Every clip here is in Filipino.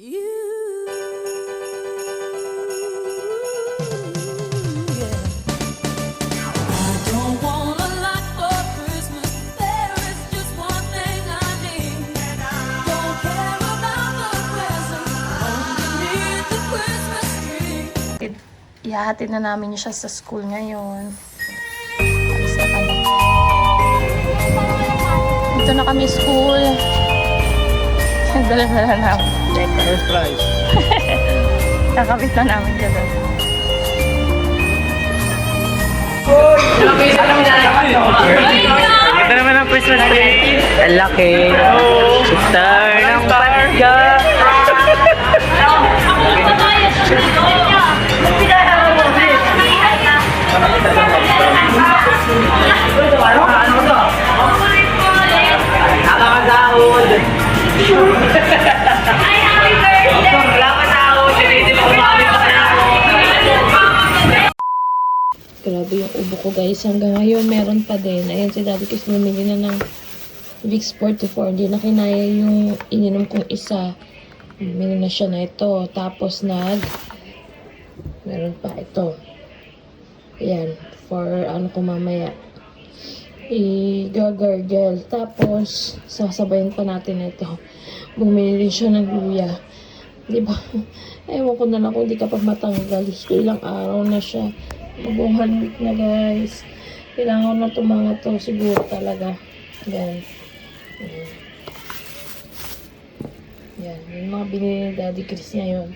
Ihahatid na namin siya sa school ngayon. Alis na na kami school. Dala na namin. First prize. Kakabit na namin siya doon. Ito naman ang Christmas tree. Ang laki. Star ubo ko guys. Hanggang ngayon meron pa din. Ayan si Daddy Kiss bumili na ng Vicks 44. Hindi na kinaya yung ininom kong isa. Bumili na siya na ito. Tapos nag meron pa ito. Ayan. For ano ko mamaya. I-gargle. Tapos sasabayin pa natin ito. Bumili rin siya ng luya. Di ba? Ewan ko na lang kung di ka pa matanggal. Ilang araw na siya. Mag-one week na guys. Kailangan ko na tumanga to siguro talaga. Yan. Yan. Yung mga binili ni Daddy Chris ngayon.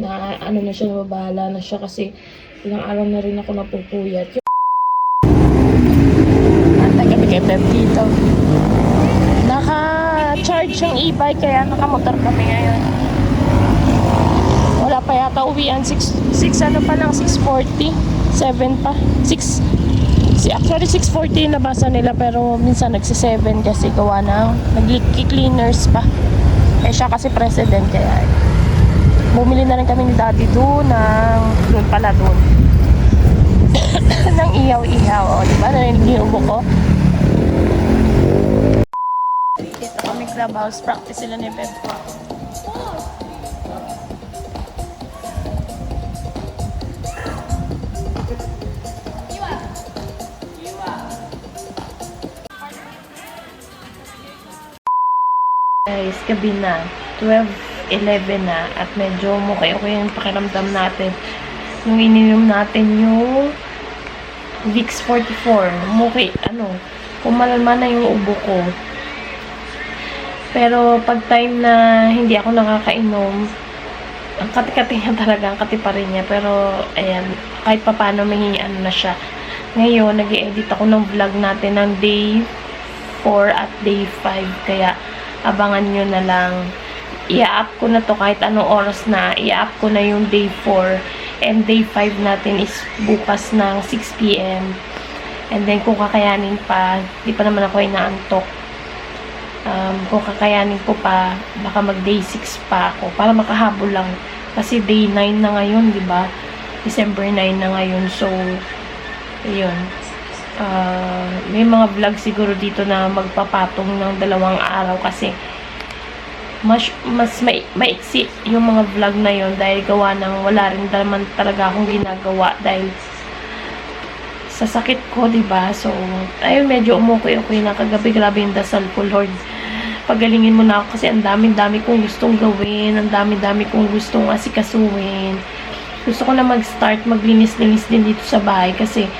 Na ano na siya, nababahala na siya kasi ilang araw na rin ako napupuyat. Kay Pep dito. Naka-charge yung e-bike kaya nakamotor kami ngayon. Wala pa yata uwian. 6, 6 ano pa lang, 6.40. 7 pa. 6. Si, actually, 6.40 yung labasan nila pero minsan nagsi-7 kasi gawa na nag-cleaners pa. Eh siya kasi president kaya bumili na rin kami ni daddy doon ng doon pala doon ng ihaw-ihaw. O, di ba? Narinig yung ubo ko. Dito kami clubhouse. Practice sila ni Beb. Guys, gabi na. 12.11 na. At medyo mukha okay yung pakiramdam natin. Nung ininom natin yung Vicks 44. Mukha, ano, kumalma na yung ubo ko. Pero pag time na hindi ako nakakainom, ang kati-kati niya talaga, ang kati pa rin niya. Pero, ayan, kahit pa paano may ano na siya. Ngayon, nag edit ako ng vlog natin ng day 4 at day 5. Kaya, abangan nyo na lang. I-up ko na to kahit anong oras na. I-up ko na yung day 4. And day 5 natin is bukas ng 6pm. And then, kung kakayanin pa, di pa naman ako inaantok. Um, kung kakayanin ko pa, baka mag day 6 pa ako para makahabol lang. Kasi day 9 na ngayon, di ba? December 9 na ngayon. So, ayun. Ah, may mga vlog siguro dito na magpapatong ng dalawang araw kasi mas, mas mai, maiksi yung mga vlog na yon dahil gawa ng wala rin naman talaga akong ginagawa dahil sa sakit ko, ba? So, ayun, medyo umukoy-ukoy na kagabi. Grabe yung dasal ko, Lord. Pagalingin mo na ako kasi ang dami-dami kong gustong gawin. Ang dami-dami kong gustong asikasuhin. Gusto ko na mag-start, maglinis-linis din dito sa bahay kasi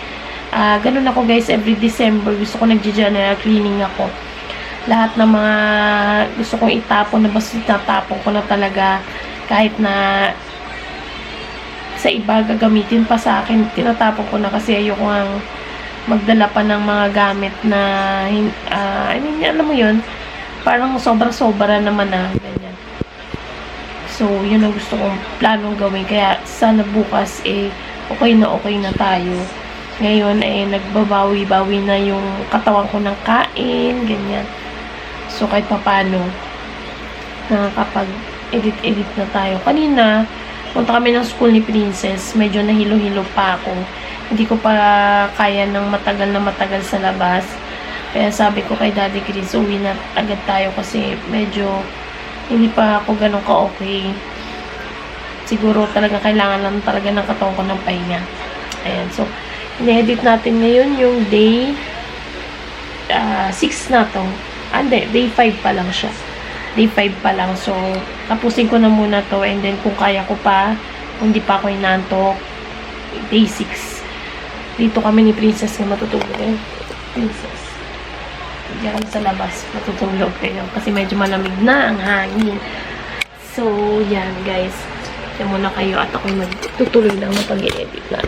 ah ganun ako guys, every December gusto ko nag-general cleaning ako. Lahat ng mga gusto kong itapon na basta tatapon ko na talaga kahit na sa iba gagamitin pa sa akin, tinatapon ko na kasi ayoko ang magdala pa ng mga gamit na ah, I mean, alam mo yun, parang sobra-sobra naman na ganyan. So, yun ang gusto kong planong gawin. Kaya, sana bukas, eh, okay na okay na tayo. Ngayon, eh, nagbabawi-bawi na yung katawan ko ng kain, ganyan. So, kahit papano, nakakapag-edit-edit na tayo. Kanina, punta kami ng school ni Princess. Medyo nahilo-hilo pa ako. Hindi ko pa kaya ng matagal na matagal sa labas. Kaya sabi ko kay Daddy Chris, uwi na agad tayo kasi medyo hindi pa ako ganun ka-okay. Siguro talaga kailangan lang talaga ng katawan ko ng pahinga. Ayan, so, in-edit natin ngayon yung day 6 na to. Ah, hindi, day 5 pa lang siya. Day 5 pa lang. So, tapusin ko na muna to and then kung kaya ko pa, kung di pa ako inantok, day 6. Dito kami ni Princess na matutulog. Eh. Princess. Diyan sa labas matutulog kayo kasi medyo malamig na ang hangin. So, yan guys. Diyan muna kayo at ako'y magtutuloy lang ng pag-edit na.